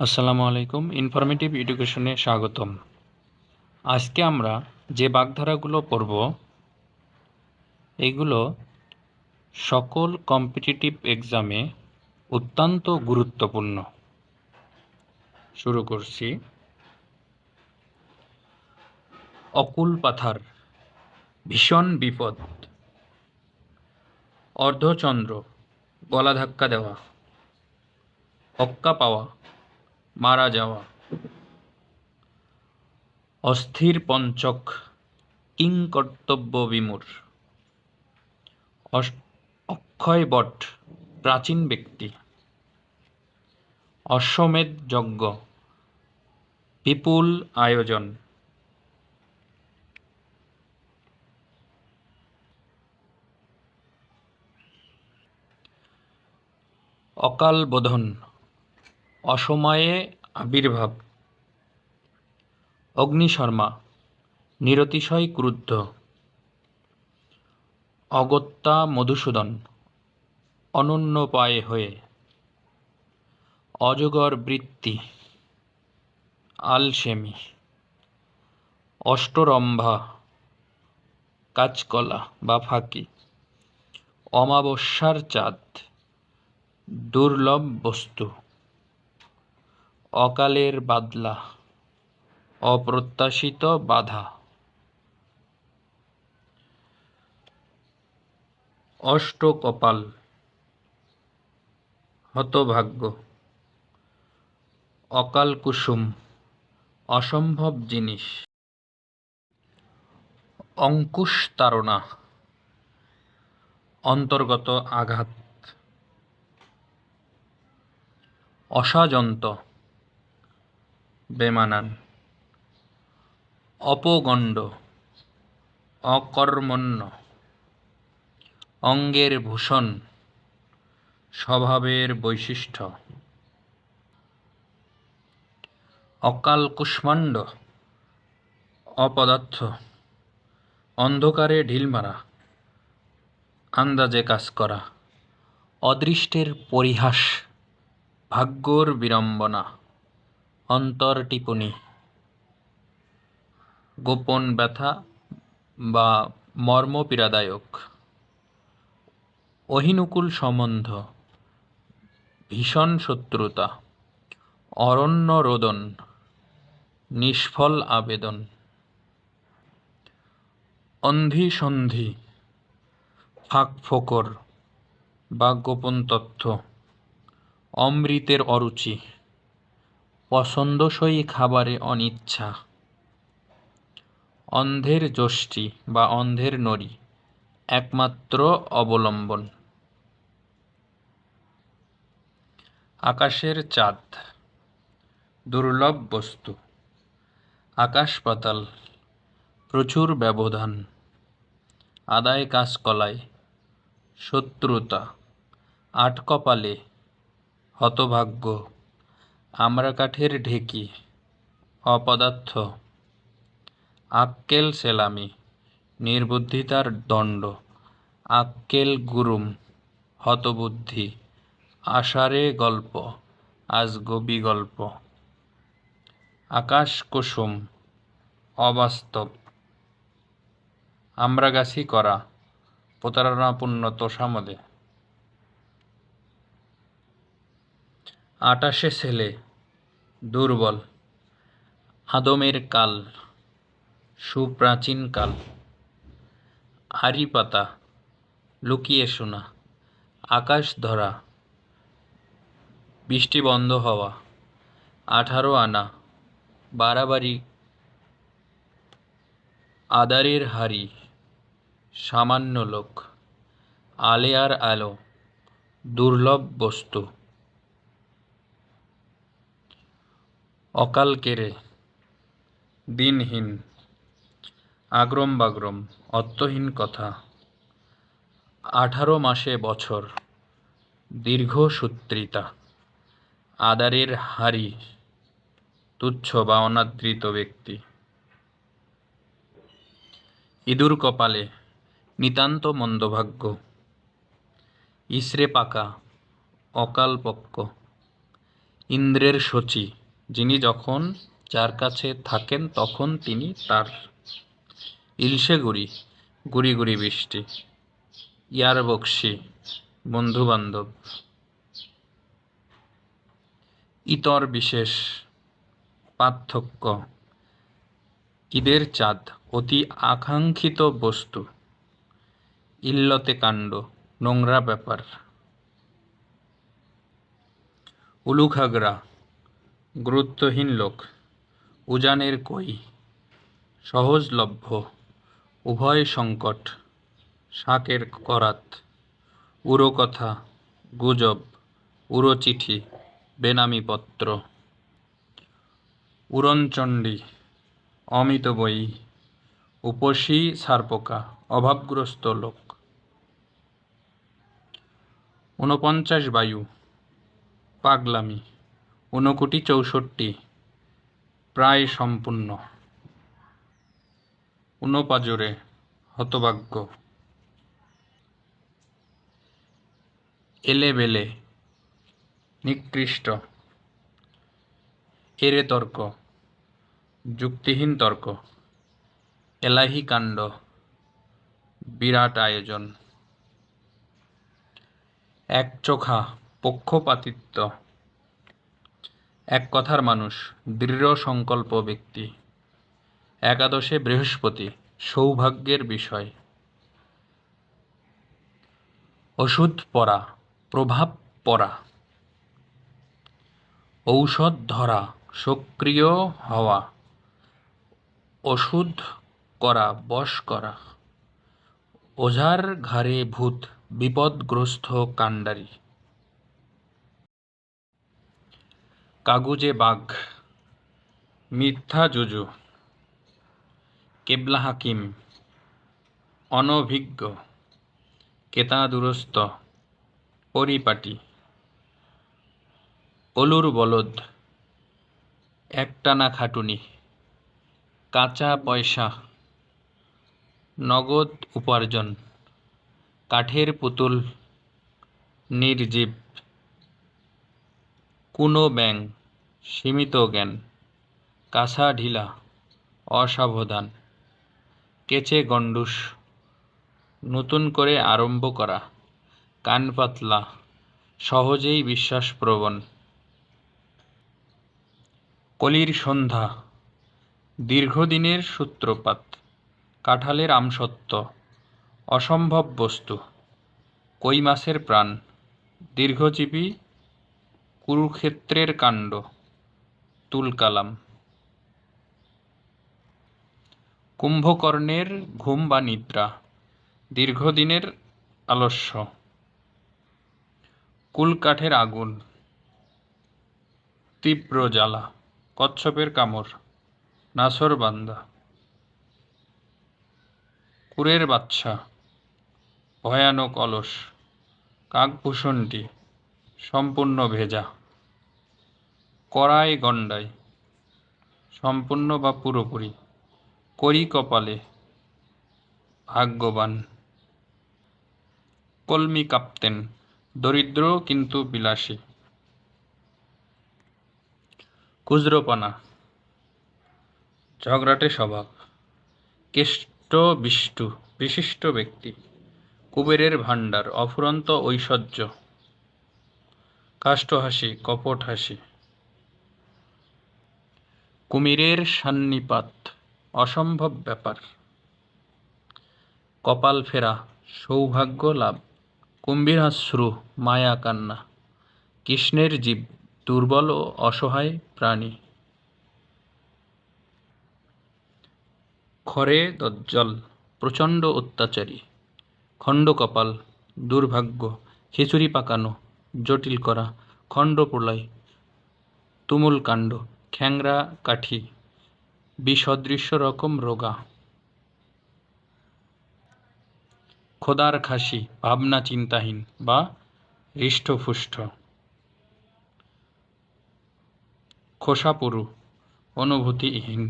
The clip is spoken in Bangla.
আসসালামু আলাইকুম ইনফরমেটিভ এডুকেশনে স্বাগতম। আজকে আমরা যে বাগধারাগুলো পড়ব, এগুলো সকল কম্পিটিটিভ এক্সামে অত্যন্ত গুরুত্বপূর্ণ। শুরু করছি। অকুল পাথার, ভীষণ বিপদ। অর্ধচন্দ্র, গলা ধাক্কা দেওয়া। অক্কা পাওয়া। মারা যাওয়া। অস্থির পঞ্চক, কিংকর্তব্য বিমূর। অস- অক্ষয় বট, প্রাচীন ব্যক্তি। অশ্বমেধ যজ্ঞ, বিপুল আয়োজন। অকাল বোধন অসময়ে আবির্ভাব। অগ্নিশর্মা, নিরতিশয় ক্রুদ্ধ। অগত্যা মধুসূদন, অনন্যপায়ে হয়ে। অজগর বৃত্তি, আলসেমি। অষ্টরম্ভা, কাঁচকলা বা ফাঁকি। অমাবস্যার চাঁদ, দুর্লভ বস্তু। অকালের বাদলা, অপ্রত্যাশিত বাধা। অষ্টকপাল, হতভাগ্য। অকাল কুসুম, অসম্ভব জিনিস। অঙ্কুশ তাড়না অন্তর্গত আঘাত। অসাজন্ত বেমানান। অপগণ্ড, অকর্মণ্য, অঙ্গের ভূষণ, স্বভাবের বৈশিষ্ট্য। অকাল কুষ্মাণ্ড, অপদার্থ, অন্ধকারে ঢিল মারা, আন্দাজে কাজ করা, অদৃষ্টের পরিহাস, ভাগ্যর বিড়ম্বনা। অন্তর টিপুনি গোপন ব্যথা বা মর্মপীড়াদায়ক। অহিনুকূল সম্বন্ধ। ভীষণ শত্রুতা। অরণ্য রোদন। নিষ্ফল আবেদন। অন্ধি সন্ধি। ফাঁক ফোকর বা গোপন তথ্য। অমৃতের অরুচি। পছন্দসই খাবারে অনিচ্ছা। অন্ধের যষ্টি বা অন্ধের নড়ি একমাত্র অবলম্বন। আকাশের চাঁদ, দুর্লভ বস্তু, আকাশ পাতাল, প্রচুর ব্যবধান, আদায় কাজ কলায় শত্রুতা, আট কপালে, হতভাগ্য। আমরা কাঠের ঢেকি, অপদার্থ আক্কেল সেলামি নির্বুদ্ধিতার দণ্ড আক্কেল গুরুম, হতবুদ্ধি, আষাঢ়ে গল্প, আজ গবি গল্প। আকাশ কুসুম অবাস্তব, আমরাগাছি করা, প্রতারণাপূর্ণ তোষামদে। আটাশে ছেলে দুর্বল। আদমের কাল, সুপ্রাচীন কাল। আরি পাতা, লুকিয়ে শোনা। আকাশ ধরা, বৃষ্টি বন্ধ হওয়া। আঠারো আনা, বাড়াবাড়ি। আদারের হাড়ি সামান্য লোক। আলেয়ার আলো, দুর্লভ বস্তু। অকাল কেড়ে দিনহীন, আগ্রম বাগ্রম, অর্থহীন কথা, আঠারো মাসে বছর, দীর্ঘ সূত্রিতা, আদারের হাড়ি তুচ্ছ বা অনাদৃত ব্যক্তি। ইঁদুর কপালে নিতান্ত মন্দভাগ্য, ইসরে পাকা, অকাল পক্ক, ইন্দ্রের শচী যিনি যখন যার কাছে থাকেন, তখন তিনি তার ইলশে গুড়ি গুড়ি গুড়ি বৃষ্টি, ইয়ার বক্সি বন্ধু বান্ধব ইতর বিশেষ, পার্থক্য, ঈদের চাঁদ, অতি আকাঙ্ক্ষিত বস্তু, ইল্লতে কাণ্ড, নোংরা ব্যাপার, উলুখাগড়া গুরুত্বহীন লোক। উজানের কই? সহজলভ্য। উভয় সংকট। শাকের করাত। উড়ো কথা গুজব। উড়ো চিঠি বেনামি পত্র। উড়নচণ্ডী অমিত বই। উপসী সারপোকা। অভাবগ্রস্ত লোক। ঊনপঞ্চাশ বায়ু। পাগলামি। ঊনকোটি চৌষট্টি। প্রায় সম্পূর্ণ। ঊনপাজরে হতভাগ্য। এলেবেলে। নিকৃষ্ট। এরে তর্ক। যুক্তিহীন তর্ক। এলাহি কাণ্ড। বিরাট আয়োজন। একচোখা পক্ষপাতিত্ব। এক কথার মানুষ, দৃঢ় সংকল্প ব্যক্তি। একাদশে বৃহস্পতি, সৌভাগ্যের বিষয়। ওষুধ পরা, প্রভাব পরা। ঔষধ ধরা, সক্রিয় হওয়া। ওষুধ করা, বশ করা। ওঝার ঘাড়ে ভূত, বিপদগ্রস্ত কাণ্ডারি। কাগুজে বাঘ, মিথ্যা জুজু, কেবলা হাকিম, অনভিজ্ঞ কেতাদুরস্ত পরিপাটি, অলুর বলদ, একটানা খাটুনি, কাঁচা পয়সা, নগদ উপার্জন, কাঠের পুতুল, নির্জীব। কুনো ব্যাং সীমিত জ্ঞান, কাঁসা ঢিলা, অসাবধান, কেচে গণ্ডুস, নতুন করে আরম্ভ করা, কান পাতলা, সহজেই বিশ্বাসপ্রবণ। কলির সন্ধ্যা, দীর্ঘদিনের সূত্রপাত, কাঁঠালের আমসত্ত্ব, অসম্ভব বস্তু কই মাছের প্রাণ, দীর্ঘজীবী কুরুক্ষেত্রের কাণ্ড, তুলকালাম। কুম্ভকর্ণের ঘুম বা নিদ্রা, দীর্ঘদিনের আলস্য। কুলকাঠের আগুন, তীব্র জ্বালা, কচ্ছপের কামড় নাসরবান্দা কুরের বাচ্চা, ভয়ানক অলস, কাকভূষণটি সম্পূর্ণ ভেজা। কড়াই গণ্ডায়। সম্পূর্ণ বা পুরোপুরি। করি কপালে। ভাগ্যবান। কলমি কাপ্তেন। দরিদ্র কিন্তু বিলাসী। কুজরোপানা ঝগড়াটে স্বভাব। কেষ্ট বিষ্টু, বিশিষ্ট ব্যক্তি। কুবেরের ভাণ্ডার, অফুরন্ত ঐশ্বর্য। কাষ্ঠ হাসি, কপট হাসি। কুমিরের সান্নিপাত, অসম্ভব ব্যাপার। কপাল ফেরা, সৌভাগ্য লাভ, কুম্ভীরাশ্রু, মায়া কান্না। কৃষ্ণের জীব, দুর্বল ও অসহায় প্রাণী। খরে দজ্জল, প্রচণ্ড অত্যাচারী। খণ্ডকপাল দুর্ভাগ্য, খিচুড়ি পাকানো জটিল করা। খণ্ড প্রলয়। তুমুল কাণ্ড। খ্যাংরা কাঠি। বিসদৃশ্য রকম রোগা। খোদার খাসি। ভাবনা চিন্তাহীন বা হৃষ্টপুষ্ট। খোসাপুরু। অনুভূতিহীন।